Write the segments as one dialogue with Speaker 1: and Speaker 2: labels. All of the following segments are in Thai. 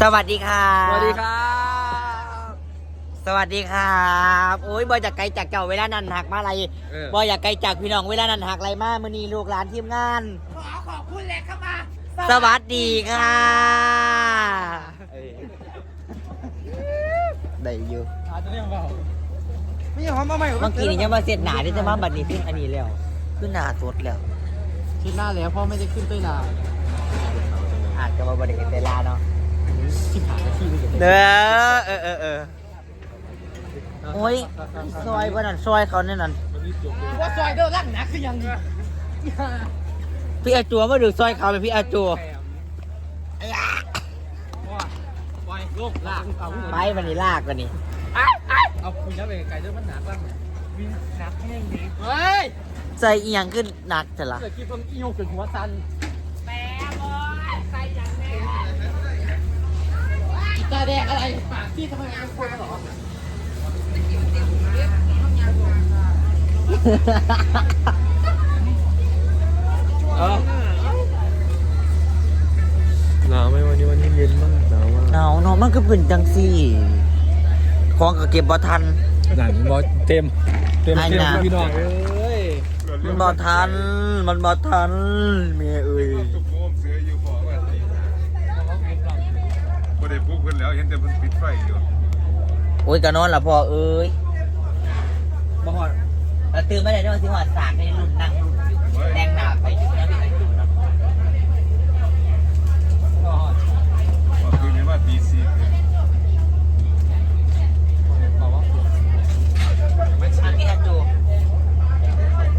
Speaker 1: สวัสดีค่ะ
Speaker 2: สวัสดีครับ
Speaker 1: สวัสดีครับโอ้ยบอยจากไกลจากเจ้าเวลานั้นหักมาอะไร
Speaker 2: เออ บ
Speaker 1: อยอยากไกลจากพี่น้องเวลานั้นหักอะไรมามือนี้ลูกหลานทีมงาน
Speaker 3: ขอขอบคุณเลยเข้ามา
Speaker 1: สวัสดีค่ะได้อยู่
Speaker 2: อาจจะเรียกว่าไม่ยอมมาใหม่
Speaker 1: เมื่อกี้นี่ยังมาเสียดหนาที่จะมาบัดนี้ขึ้นอันนี้แล้วขึ้นหนาสดแล้ว
Speaker 2: คิดหน้าแล้วพ่อไม่ได้ขึ้นด้วยลา
Speaker 1: อาจจะมาบัดนี้เวลาเนาะ
Speaker 2: สิบหานาทีเลย
Speaker 1: เด้อเออเออเออโอ้ยซอยบ้านนั่นซอยเขาเนี่ยนั่น
Speaker 3: ว่าซอยเดอร์ลั่นนะคือยังดี
Speaker 1: พี่อาจัวมาดูซอยเขาเลยพี่อาจัว
Speaker 2: ปล่อยลูกลากเอา
Speaker 1: ไปมันนี่ลากกันนี่
Speaker 2: เอาคุณยับไปไกลด้วยมันหนักบ้างวิ่งหนักแห้งดีเฮ้ย
Speaker 1: ใจเอียงขึ้นหนักแต่ละ
Speaker 2: เกิดคิดว่าอีโยกเป็นหัวซัน
Speaker 3: แม่บอยใส่ยังแม่
Speaker 2: กี ตาแดงอะไรปากพี่ทำไมมันควรหรอเออ
Speaker 4: หนาวไหมวันนี้วันนี้เย็นมากหนาวมาก
Speaker 1: หนาวเนาะมันก็เป็นจังสี่ของก็เก็บบ่ทัน
Speaker 4: หนังบอเต็มเต็มเต็มพี่น้องเอ้ย
Speaker 1: มันบ่ทันมันบ่ทันเมียเอ้ย
Speaker 5: ทุกโมงเสืออยู่บอกว่า บ่ได้ปลุกเพิ่นแล้วเห็นแต่เพิ่นปิดไฟอยู่
Speaker 1: โอ้ยก็นอนละพ่อเอ้ยบ่ฮอดแล้วตื่นมาได้ด้วยสิฮอดสามในรุ่นนั่งรุ่นอยู่แดงหนาไปอยู่แล้วพี่ไอ้จุเนาะ
Speaker 5: พอคืนนี้มาตีสี่
Speaker 1: อันพี่อาจู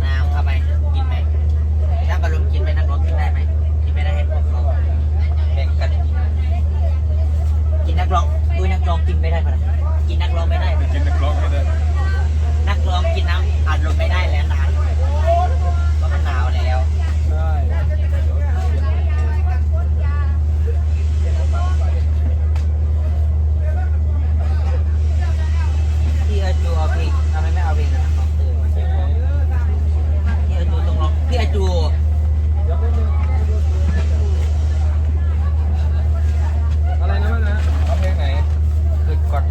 Speaker 1: น้ำเข้าไปกินไหมน้ำบอลลูนกินไหมนักร้องกินได้ไหมกินไม่ได้ให้พวกเขาแบ่งกันกินกินนักร้องดูนักร้องกินไม่ได้ปะนะกินนักร้องไม่ได้
Speaker 5: ไปกินนักร้องไม่ได้
Speaker 1: นักร้องกินน้ำอัดลมไม่ได้แล้วนะเพราะมันหนาวแล้ว
Speaker 4: ใช่
Speaker 1: พี่อาจูเอาเพลงทำไมไม่เอาเพลงนั้นนักร้องเติมพี่อาจูต้องร้องพี่อาจู
Speaker 4: อะไรนะมันนะเอาเพลงไหน
Speaker 1: คือก่อน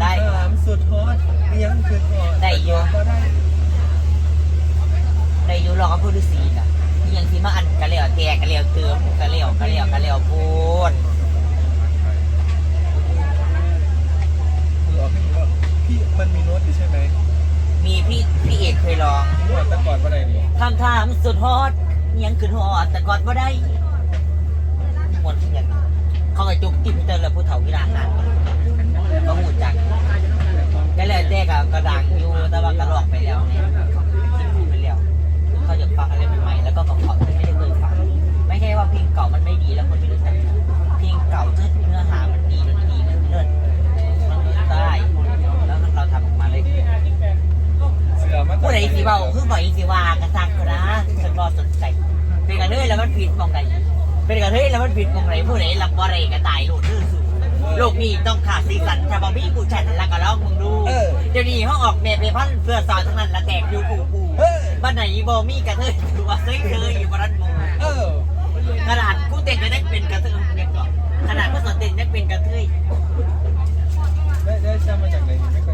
Speaker 1: ได้
Speaker 4: คำถามสุดฮอตยังคือฮอต
Speaker 1: ได้อยู่
Speaker 4: ก็ได้
Speaker 1: ได้อยู่ร อกับผู้ฤาษีน่ะนี่ยังสิมาอันกะเหลี่ยวแตกกะเหลี่ยวเติมกะเหลี่ยวกะเหลี่ยวกะเหลี่ยวพูน
Speaker 4: คือเอาเพลงว่าพี่มันมีโน้ตอยู่ใช่ไหม
Speaker 1: มีพี่พี่เอกเคยร้อง
Speaker 4: นวดแต่ก่อนว่าอะไรนี่
Speaker 1: คำถามสุดฮอตยังขึ้นฮอตแต่กอดว่าได้หมดอย่างเขาไอ้จุกจิ้มเติมแล้วผู้เฒ่าวิลาหานก็หูจักก็เลยแต่กับกระดังอยู่แต่ว่ากระลอกไปแล้วเนี่ยจิ้มไปแล้วเขาจะฟังอะไรใหม่ๆแล้วก็ของเขาที่ไม่ได้เคยฟัง ไม่ใช่ว่าเพลงเก่ามันไม่ดีแล้วคนไม่รู้จักเพลงเก่าเนื้อหามันดีดนตรีมันเลิศมันได้ แล้วเราทำออกมาเลย
Speaker 4: เสือมา
Speaker 1: ผู้ใดสิเบาคื อบ่อยสิว่ากระซังก็นะฉันรอสนใจเป็นกันเทยแล้วมันผิดมองใดเป็นกันเทยแล้วมันผิดมองไหนผู้ใดหลับบ่ไรก็ตายโลดดื้อสูโลกนี้ต้องขาดสีสันถ้าบ่มีกูฉันแล้วก็ลองมึงดูเดี๋ยวนี้เขาออกแม่ไปพันเพื่อสาวทั้งนั้นละแตกอยู่กูกูบ้านไหนบ่มีกระเทยถือว่าเซยเธออยู่บ้านหมู
Speaker 4: เออ
Speaker 1: ขนาดกูเต้นก็ได้เป็นกระเทยเนี่ยก่อนขนาดผู้สอนเต้นยังเป็นกระเทย
Speaker 4: ได้ได้จำมาจากไหนไม่เคย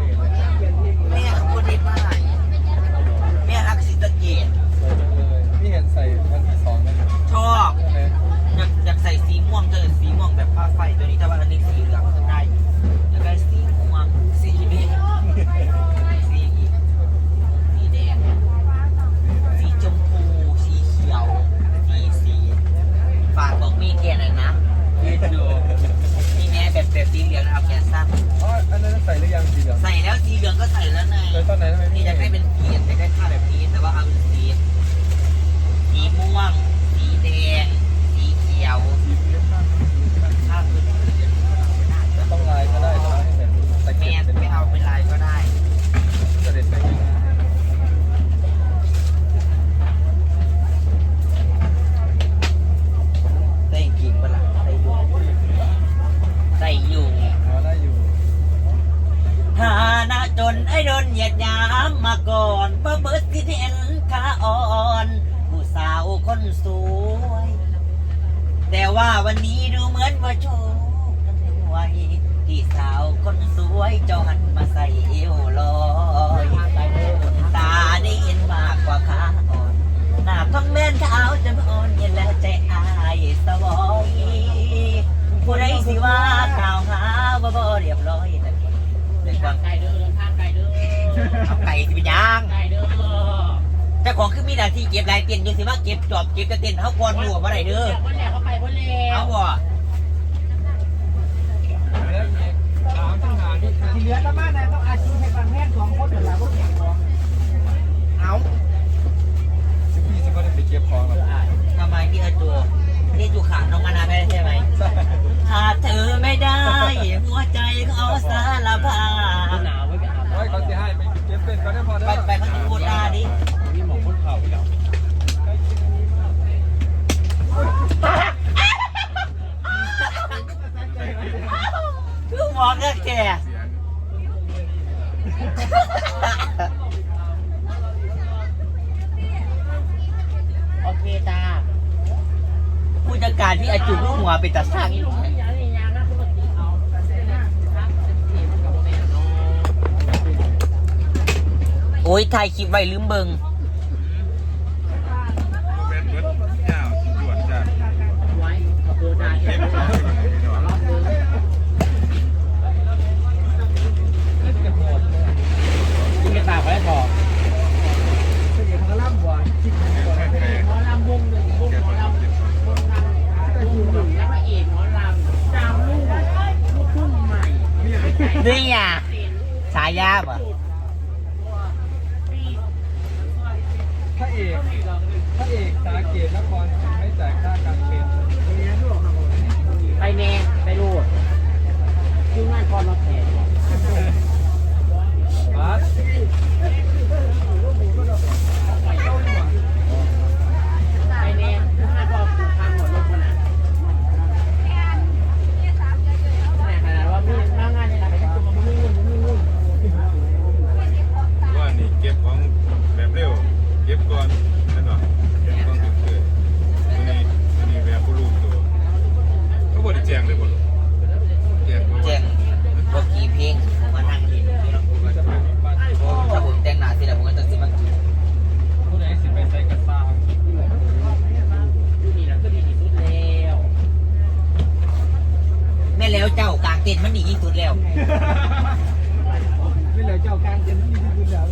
Speaker 4: ยี
Speaker 1: ยดยามมาก่อนเพื่อเบิดที่เห็นขา
Speaker 4: อ่อนผู้สา
Speaker 1: วคนสวย แต่ว่าวันนี้ดูเหมือนว่าโชู้ด้ที่สาวคนสวยจ้หันมาส ของคื
Speaker 3: อ
Speaker 1: มีหน้าที่เก็บลายเตียนอยู่สิว่าเก็บจอบเก็บจะเตียนเฮาก่อนหัวบ่ได้เด้อ
Speaker 3: วันแรกเขาไปวันแรก
Speaker 1: เอาบ่
Speaker 3: ที่เหลือประมาณนั้นต้องอาชีพให้บางแห่งสองคนเดี๋ยวเราก็แข่ง
Speaker 1: เอา
Speaker 4: ไป
Speaker 1: ตัดสั
Speaker 4: ก
Speaker 3: โอ้ย
Speaker 1: ถ่ายคลิปไว้ลืมเบิง
Speaker 5: trabalhava. เต้
Speaker 3: นมันดี
Speaker 1: ยิ่
Speaker 3: ง
Speaker 4: สุ
Speaker 3: ดแล้
Speaker 5: ว ไม่
Speaker 1: เห
Speaker 4: ลือเจ้าการเต้
Speaker 3: นมั
Speaker 4: น
Speaker 3: ดี
Speaker 1: ที่สุดแล้ว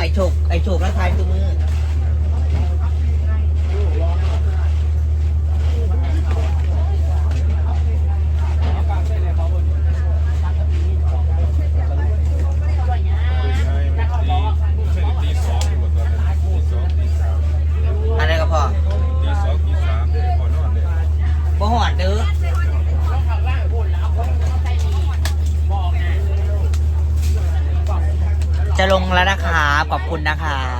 Speaker 3: ไอ้
Speaker 1: โชกไอ้โชกแล้วทายตัวมือ
Speaker 4: แล้
Speaker 3: ว
Speaker 5: นะ
Speaker 1: ครับ
Speaker 3: ขอ
Speaker 1: บคุณนะครับ